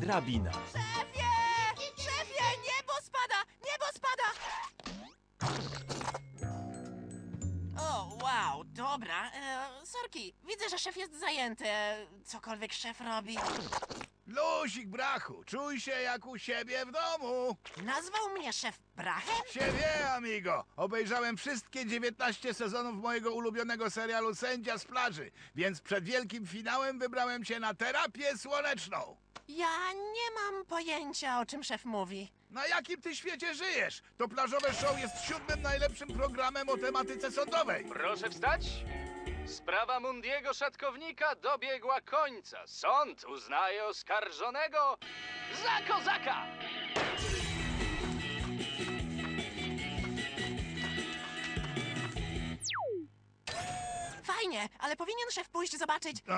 drabina. Szefie! Szefie! Niebo spada! Niebo spada! O, wow, dobra. E, sorki, widzę, że szef jest zajęty. E, Cokolwiek szef robi. Lusik, brachu, czuj się jak u siebie w domu. Nazwał mnie szef Brachem? Się wie, amigo. Obejrzałem wszystkie 19 sezonów mojego ulubionego serialu Sędzia z plaży, więc przed wielkim finałem wybrałem się na terapię słoneczną. Ja nie mam pojęcia, o czym szef mówi. Na jakim ty świecie żyjesz? To plażowe show jest siódmym najlepszym programem o tematyce sądowej. Proszę wstać. Sprawa Mundiego Szatkownika dobiegła końca. Sąd uznaje oskarżonego za kozaka. Fajnie, ale powinien szef pójść zobaczyć. No,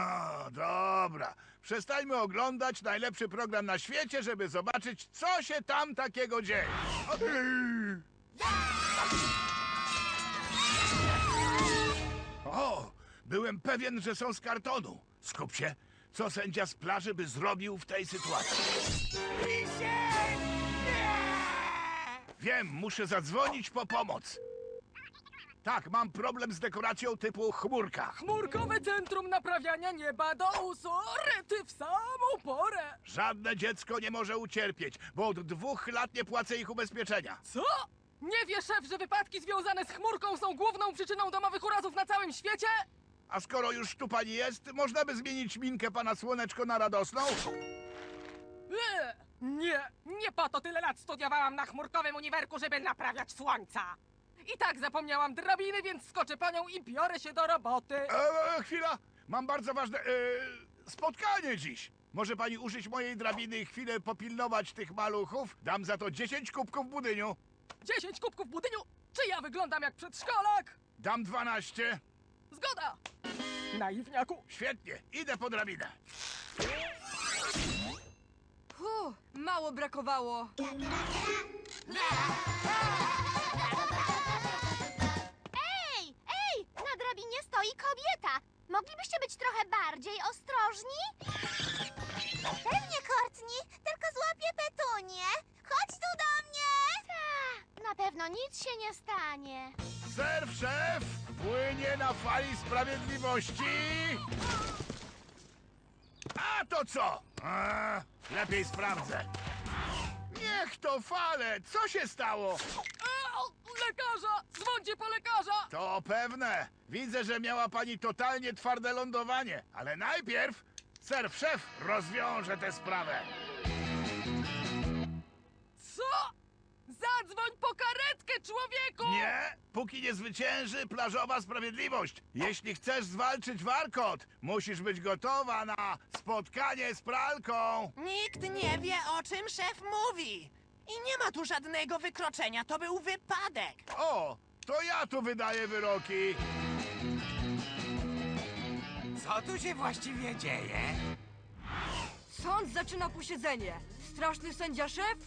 dobra. Przestańmy oglądać najlepszy program na świecie, żeby zobaczyć, co się tam takiego dzieje. O, byłem pewien, że są z kartonu. Skup się. Co sędzia z plaży by zrobił w tej sytuacji? Wiem, muszę zadzwonić po pomoc. Tak, mam problem z dekoracją typu chmurka. Chmurkowe Centrum Naprawiania Nieba do USO rety w samą porę! Żadne dziecko nie może ucierpieć, bo od dwóch lat nie płacę ich ubezpieczenia. Co? Nie wie szef, że wypadki związane z chmurką są główną przyczyną domowych urazów na całym świecie? A skoro już tu pani jest, można by zmienić minkę pana Słoneczko na radosną? Eee, nie, nie po to tyle lat studiowałam na chmurkowym uniwerku, żeby naprawiać słońca. I tak zapomniałam drabiny, więc skoczę po nią i biorę się do roboty. Eee, chwila, mam bardzo ważne eee, spotkanie dziś. Może pani użyć mojej drabiny i chwilę popilnować tych maluchów? Dam za to 10 kubków budyniu. 10 kubków w budyniu. Czy ja wyglądam jak przedszkolak? Dam 12. Zgoda! Naiwniaku. Świetnie, idę po drabinę. Hu, mało brakowało. Ej, Moglibyście być trochę bardziej ostrożni? Pewnie, Courtney. Tylko złapię petunię. Chodź tu do mnie! Ta, na pewno nic się nie stanie. Serw szef płynie na fali sprawiedliwości. A to co? A, lepiej sprawdzę. Niech to fale! Co się stało? Lekarza! Dzwońcie po lekarza! To pewne. Widzę, że miała pani totalnie twarde lądowanie. Ale najpierw serw szef rozwiąże tę sprawę. Co? Zadzwoń po karetkę, człowieku! Nie, póki nie zwycięży plażowa sprawiedliwość. Jeśli chcesz zwalczyć warkot, musisz być gotowa na spotkanie z pralką. Nikt nie wie, o czym szef mówi. I nie ma tu żadnego wykroczenia, to był wypadek. O, to ja tu wydaję wyroki. Co tu się właściwie dzieje? Sąd zaczyna posiedzenie. Straszny sędzia szef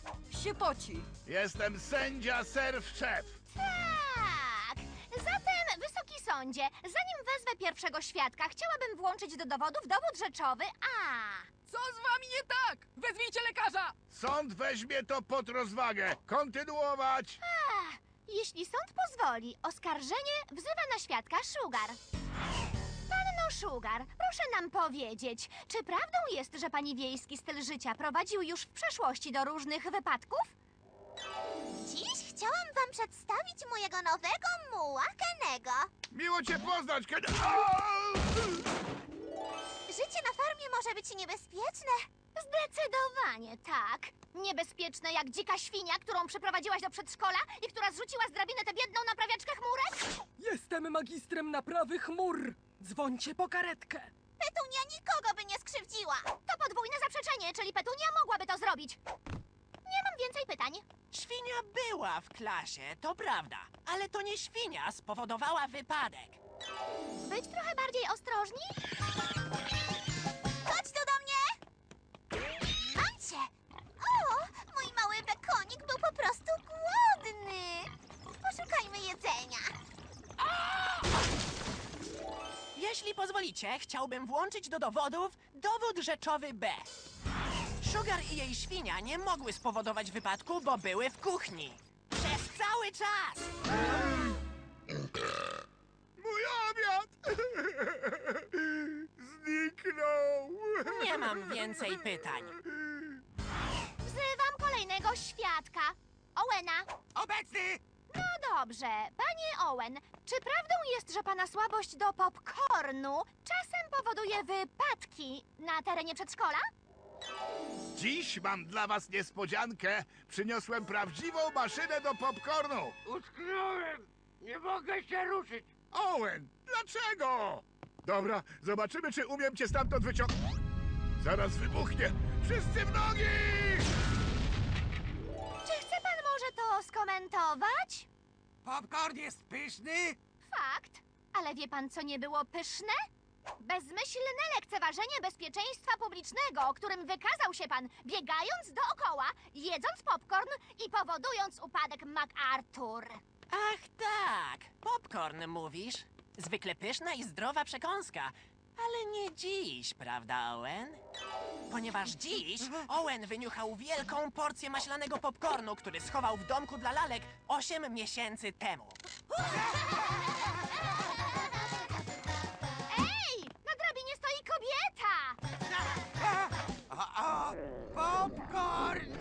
się poci. Jestem sędzia serw szef. Tak! Zatem, wysoki sądzie, zanim wezwę pierwszego świadka, chciałabym włączyć do dowodów dowód rzeczowy A. Co z wami nie tak? Wezwijcie lekarza! Sąd weźmie to pod rozwagę. Kontynuować. Ach, jeśli sąd pozwoli, oskarżenie wzywa na świadka Sugar. Panno Sugar, proszę nam powiedzieć, czy prawdą jest, że pani wiejski styl życia prowadził już w przeszłości do różnych wypadków? Dziś chciałam wam przedstawić mojego nowego muła Kenego. Miło cię poznać, kiedy... Au! Życie na farmie może być niebezpieczne. Zdecydowanie tak. Niebezpieczne jak dzika świnia, którą przyprowadziłaś do przedszkola i która zrzuciła z drabiny tę biedną naprawiaczkę chmurek? Jestem magistrem naprawy chmur. Dzwońcie po karetkę. Petunia nikogo by nie skrzywdziła. To podwójne zaprzeczenie, czyli Petunia mogłaby to zrobić. Nie mam więcej pytań. Świnia była w klasie, to prawda, ale to nie świnia spowodowała wypadek. Być trochę bardziej ostrożni? Pozwolicie, chciałbym włączyć do dowodów dowód rzeczowy B. Sugar i jej świnia nie mogły spowodować wypadku, bo były w kuchni. Przez cały czas! Mój obiad! Zniknął! Nie mam więcej pytań. Wzywam kolejnego świadka. Owena. Obecny! No dobrze. Panie Owen, czy prawdą jest, że pana słabość do popcornu czasem powoduje wypadki na terenie przedszkola? Dziś mam dla was niespodziankę. Przyniosłem prawdziwą maszynę do popcornu. Utknąłem! Nie mogę się ruszyć! Owen, dlaczego? Dobra, zobaczymy, czy umiem cię stamtąd wyciągnąć. Zaraz wybuchnie. Wszyscy w nogi! Czy chce pan może to skomentować? Popcorn jest pyszny? Fakt. Ale wie pan, co nie było pyszne? Bezmyślne lekceważenie bezpieczeństwa publicznego, o którym wykazał się pan, biegając dookoła, jedząc popcorn i powodując upadek MacArthur. Ach tak, popcorn mówisz? Zwykle pyszna i zdrowa przekąska. Ale nie dziś, prawda, Owen? Ponieważ dziś Owen wyniuchał wielką porcję maślanego popcornu, który schował w domku dla lalek 8 miesięcy temu. Ej! Na drabinie stoi kobieta! Popcorn!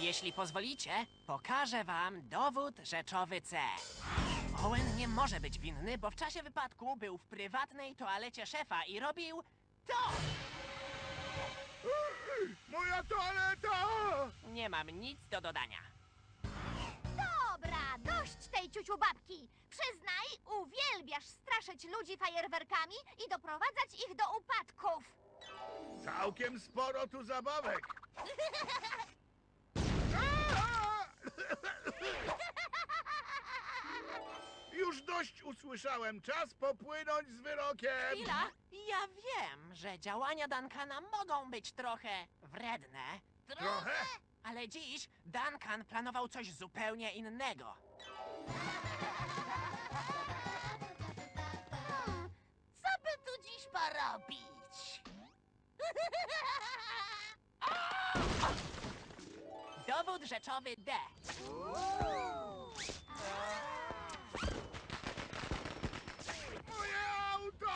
Jeśli pozwolicie, pokażę wam dowód rzeczowy C. Owen nie może być winny, bo w czasie wypadku był w prywatnej toalecie szefa i robił to! Moja toaleta! Nie mam nic do dodania. Dobra, dość tej ciuciu babki. Przyznaj, uwielbiasz straszyć ludzi fajerwerkami i doprowadzać ich do upadków. Całkiem sporo tu zabawek. Już dość usłyszałem. Czas popłynąć z wyrokiem. Chwila, ja wiem, że działania Duncana mogą być trochę wredne. Trochę? Ale dziś Duncan planował coś zupełnie innego. Hmm, co by tu dziś porobić? Dowód rzeczowy D. Moje auto!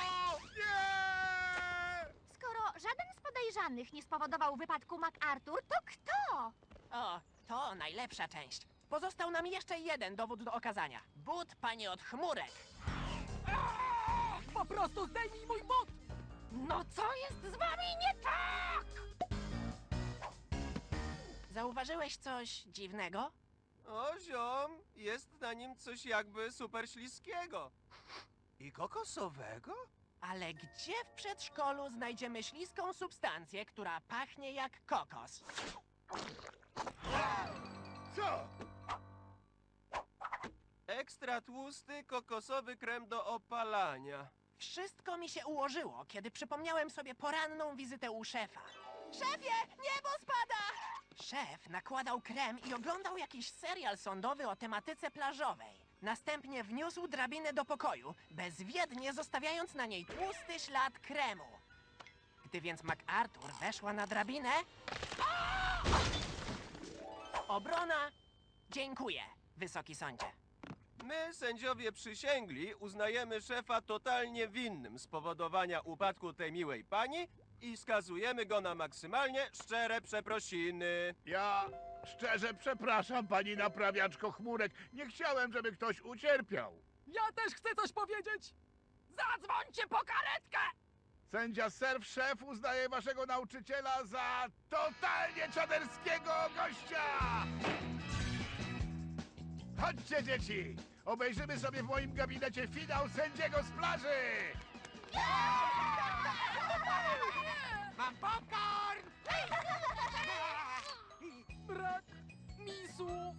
Nie! Skoro żaden podejrzanych nie spowodował wypadku MacArthur, to kto? O, to najlepsza część. Pozostał nam jeszcze jeden dowód do okazania. But pani od chmurek. Po prostu zdejmij mój but! No co jest z wami nie tak? Zauważyłeś coś dziwnego? O, ziom, jest na nim coś jakby super śliskiego. I kokosowego? Ale gdzie w przedszkolu znajdziemy śliską substancję, która pachnie jak kokos? Co? Ekstra tłusty kokosowy krem do opalania. Wszystko mi się ułożyło, kiedy przypomniałem sobie poranną wizytę u szefa. Szefie, niebo spada! Szef nakładał krem i oglądał jakiś serial sądowy o tematyce plażowej. Następnie wniósł drabinę do pokoju, bezwiednie zostawiając na niej tłusty ślad kremu. Gdy więc MacArthur weszła na drabinę... Obrona... Dziękuję, wysoki sądzie. My, sędziowie przysięgli, uznajemy szefa totalnie winnym spowodowania upadku tej miłej pani i skazujemy go na maksymalnie szczere przeprosiny. Ja szczerze przepraszam, pani naprawiaczko chmurek. Nie chciałem, żeby ktoś ucierpiał. Ja też chcę coś powiedzieć! Zadzwońcie po karetkę! Sędzia Serw Szef uznaje waszego nauczyciela za totalnie czaderskiego gościa! Chodźcie, dzieci! Obejrzymy sobie w moim gabinecie finał sędziego z plaży! Mam popcorn! Рак, мису.